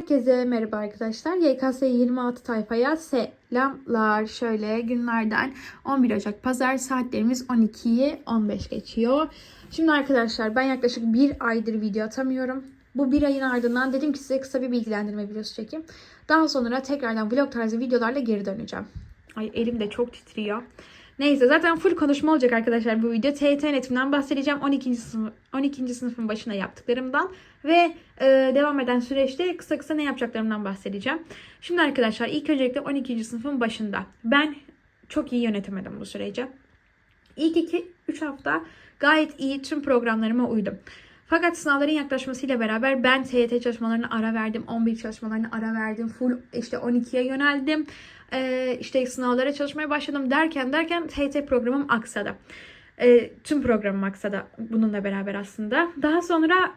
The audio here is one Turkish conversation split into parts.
Herkese merhaba arkadaşlar. YKS 26 tayfaya selamlar. Şöyle günlerden 11 Ocak pazar saatlerimiz 12'yi 15 geçiyor. Şimdi arkadaşlar ben yaklaşık bir aydır video atamıyorum. Bu bir ayın ardından dedim ki size kısa bir bilgilendirme videosu çekeyim. Daha sonra tekrardan vlog tarzı videolarla geri döneceğim. Ay elim de çok titriyor. Neyse zaten full konuşma olacak arkadaşlar bu video. TYT netimden bahsedeceğim. 12. sınıf 12. sınıfın başına yaptıklarımdan ve e, devam eden süreçte kısa kısa ne yapacaklarımdan bahsedeceğim. Şimdi arkadaşlar ilk öncelikle 12. sınıfın başında ben çok iyi yönetemedim bu süreci. İlk 2-3 hafta gayet iyi tüm programlarıma uydum. Fakat sınavların yaklaşmasıyla beraber ben TYT çalışmalarına ara verdim. 11 çalışmalarına ara verdim. Full işte 12'ye yöneldim. Ee, işte sınavlara çalışmaya başladım derken derken TYT programım aksadı. Ee, tüm programım aksadı bununla beraber aslında. Daha sonra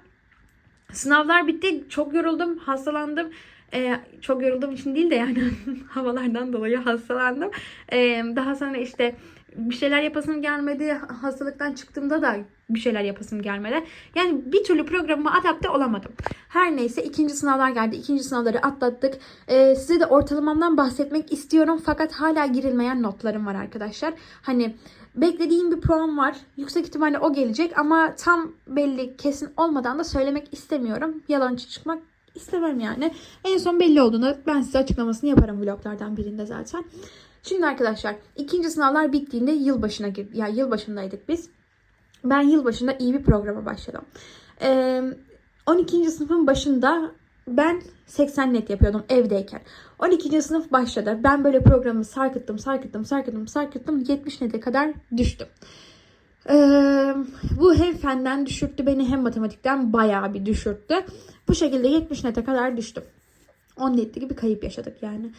sınavlar bitti. Çok yoruldum. Hastalandım. Ee, çok yorulduğum için değil de yani havalardan dolayı hastalandım. Ee, daha sonra işte bir şeyler yapasım gelmedi. Hastalıktan çıktığımda da bir şeyler yapasım gelmedi. Yani bir türlü programıma adapte olamadım. Her neyse ikinci sınavlar geldi. İkinci sınavları atlattık. Ee, size de ortalamamdan bahsetmek istiyorum. Fakat hala girilmeyen notlarım var arkadaşlar. Hani beklediğim bir puan var. Yüksek ihtimalle o gelecek ama tam belli kesin olmadan da söylemek istemiyorum. Yalancı çıkmak istemem yani. En son belli olduğunda ben size açıklamasını yaparım vloglardan birinde zaten. Şimdi arkadaşlar ikinci sınavlar bittiğinde yılbaşına ya yılbaşındaydık biz. Ben yılbaşında iyi bir programa başladım. Ee, 12. sınıfın başında ben 80 net yapıyordum evdeyken. 12. sınıf başladı. Ben böyle programı sarkıttım, sarkıttım, sarkıttım, sarkıttım. 70 nete kadar düştüm. Bu hem fenden düşürttü beni hem matematikten bayağı bir düşürttü. Bu şekilde 70 nete kadar düştüm. 10 netlik bir kayıp yaşadık yani.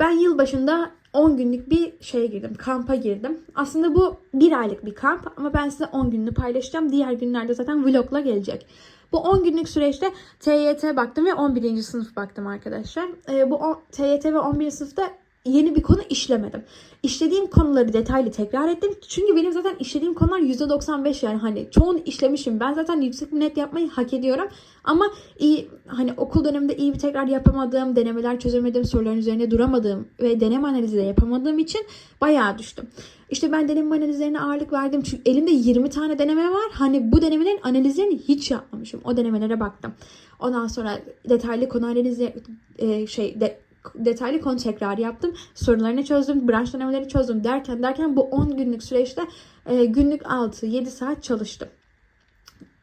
Ben yılbaşında 10 günlük bir şeye girdim. Kampa girdim. Aslında bu bir aylık bir kamp ama ben size 10 gününü paylaşacağım. Diğer günlerde zaten vlogla gelecek. Bu 10 günlük süreçte TYT baktım ve 11. sınıf baktım arkadaşlar. Ee, bu o, TYT ve 11. sınıfta yeni bir konu işlemedim. İşlediğim konuları detaylı tekrar ettim. Çünkü benim zaten işlediğim konular %95 yani hani çoğunu işlemişim. Ben zaten yüksek bir net yapmayı hak ediyorum. Ama iyi hani okul döneminde iyi bir tekrar yapamadığım, denemeler çözemedim, soruların üzerine duramadığım ve deneme analizi de yapamadığım için bayağı düştüm. İşte ben deneme analizlerine ağırlık verdim. Çünkü elimde 20 tane deneme var. Hani bu denemelerin analizlerini hiç yapmamışım. O denemelere baktım. Ondan sonra detaylı konu analizi e, şey de, detaylı konu tekrar yaptım. Sorularını çözdüm, branş denemeleri çözdüm derken derken bu 10 günlük süreçte e, günlük 6-7 saat çalıştım.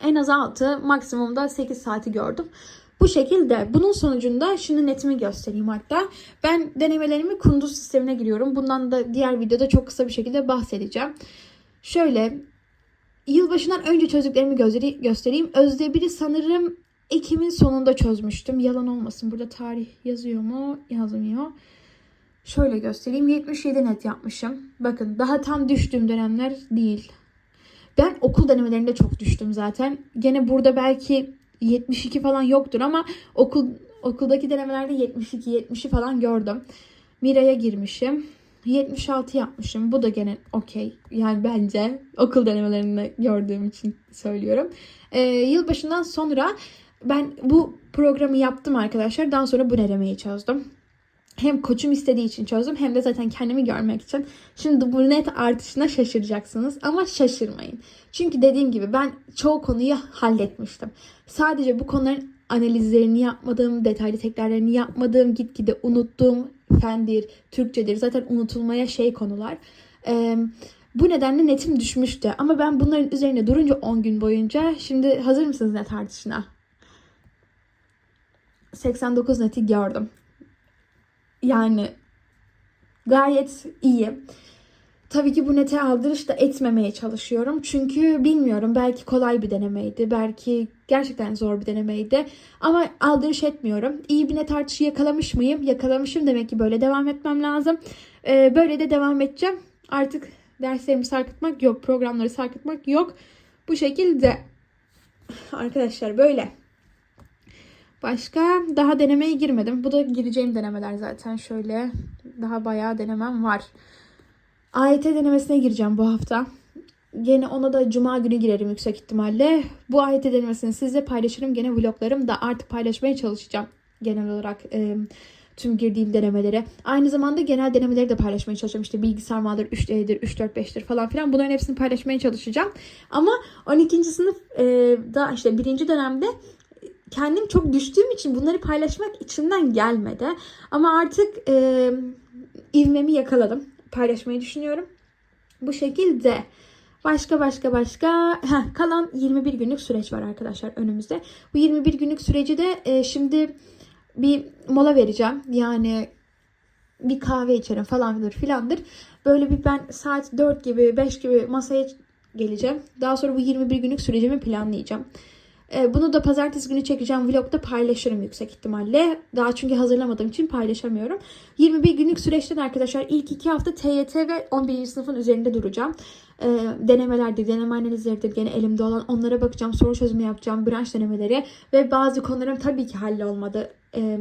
En az 6, maksimumda 8 saati gördüm. Bu şekilde bunun sonucunda şimdi netimi göstereyim hatta. Ben denemelerimi Kunduz sistemine giriyorum. Bundan da diğer videoda çok kısa bir şekilde bahsedeceğim. Şöyle yılbaşından önce çözdüklerimi göstereyim. Özdebir'i sanırım Ekim'in sonunda çözmüştüm. Yalan olmasın. Burada tarih yazıyor mu? Yazmıyor. Şöyle göstereyim. 77 net yapmışım. Bakın daha tam düştüğüm dönemler değil. Ben okul denemelerinde çok düştüm zaten. Gene burada belki 72 falan yoktur ama okul okuldaki denemelerde 72 70'i falan gördüm. Mira'ya girmişim. 76 yapmışım. Bu da gene okey. Yani bence okul denemelerinde gördüğüm için söylüyorum. Ee, yılbaşından sonra ben bu programı yaptım arkadaşlar. Daha sonra bu denemeyi çözdüm. Hem koçum istediği için çözdüm hem de zaten kendimi görmek için. Şimdi bu net artışına şaşıracaksınız ama şaşırmayın. Çünkü dediğim gibi ben çoğu konuyu halletmiştim. Sadece bu konuların analizlerini yapmadığım, detaylı tekrarlarını yapmadığım, gitgide unuttuğum fendir, Türkçedir. Zaten unutulmaya şey konular. Ee, bu nedenle netim düşmüştü. Ama ben bunların üzerine durunca 10 gün boyunca şimdi hazır mısınız net artışına? 89 neti gördüm. Yani gayet iyi. Tabii ki bu nete aldırış da etmemeye çalışıyorum. Çünkü bilmiyorum belki kolay bir denemeydi. Belki gerçekten zor bir denemeydi. Ama aldırış etmiyorum. İyi bir net artışı yakalamış mıyım? Yakalamışım. Demek ki böyle devam etmem lazım. Ee, böyle de devam edeceğim. Artık derslerimi sarkıtmak yok. Programları sarkıtmak yok. Bu şekilde. Arkadaşlar böyle. Başka daha denemeye girmedim. Bu da gireceğim denemeler zaten şöyle. Daha bayağı denemem var. AYT denemesine gireceğim bu hafta. Gene ona da cuma günü girerim yüksek ihtimalle. Bu AYT denemesini sizle paylaşırım. Gene vloglarım da artık paylaşmaya çalışacağım. genel olarak e, tüm girdiğim denemeleri. Aynı zamanda genel denemeleri de paylaşmaya çalışacağım. İşte bilgisayar mağdur 3D'dir, 3, 4, 5'tir falan filan. Bunların hepsini paylaşmaya çalışacağım. Ama 12. sınıf e, da işte birinci dönemde kendim çok düştüğüm için bunları paylaşmak içimden gelmedi. Ama artık e, ivmemi yakaladım. Paylaşmayı düşünüyorum. Bu şekilde. Başka başka başka. Heh, kalan 21 günlük süreç var arkadaşlar önümüzde. Bu 21 günlük süreci de e, şimdi bir mola vereceğim. Yani bir kahve içerim falandır filandır. Böyle bir ben saat 4 gibi 5 gibi masaya geleceğim. Daha sonra bu 21 günlük sürecimi planlayacağım. Ee, Bunu da pazartesi günü çekeceğim. Vlogda paylaşırım yüksek ihtimalle. Daha çünkü hazırlamadığım için paylaşamıyorum. 21 günlük süreçten arkadaşlar ilk iki hafta TYT ve 11. sınıfın üzerinde duracağım. Ee, denemelerdir, deneme analizleridir gene elimde olan onlara bakacağım. Soru çözümü yapacağım. Branş denemeleri ve bazı konularım tabii ki hallolmadı. Ee,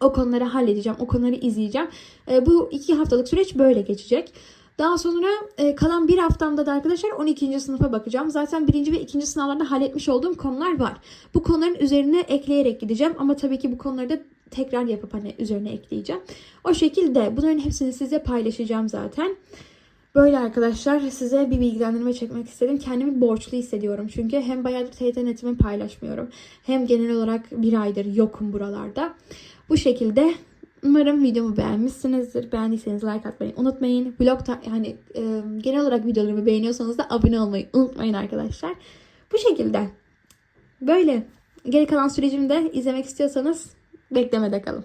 o konuları halledeceğim. O konuları izleyeceğim. Ee, bu iki haftalık süreç böyle geçecek. Daha sonra e, kalan bir haftamda da arkadaşlar 12. sınıfa bakacağım. Zaten birinci ve ikinci sınavlarda halletmiş olduğum konular var. Bu konuların üzerine ekleyerek gideceğim. Ama tabii ki bu konuları da tekrar yapıp hani üzerine ekleyeceğim. O şekilde bunların hepsini size paylaşacağım zaten. Böyle arkadaşlar size bir bilgilendirme çekmek istedim. Kendimi borçlu hissediyorum. Çünkü hem bayağıdır TYT netimi paylaşmıyorum. Hem genel olarak bir aydır yokum buralarda. Bu şekilde Umarım videomu beğenmişsinizdir. Beğendiyseniz like atmayı unutmayın. Vlogda yani e, genel olarak videolarımı beğeniyorsanız da abone olmayı unutmayın arkadaşlar. Bu şekilde. Böyle. Geri kalan sürecimi de izlemek istiyorsanız beklemede kalın.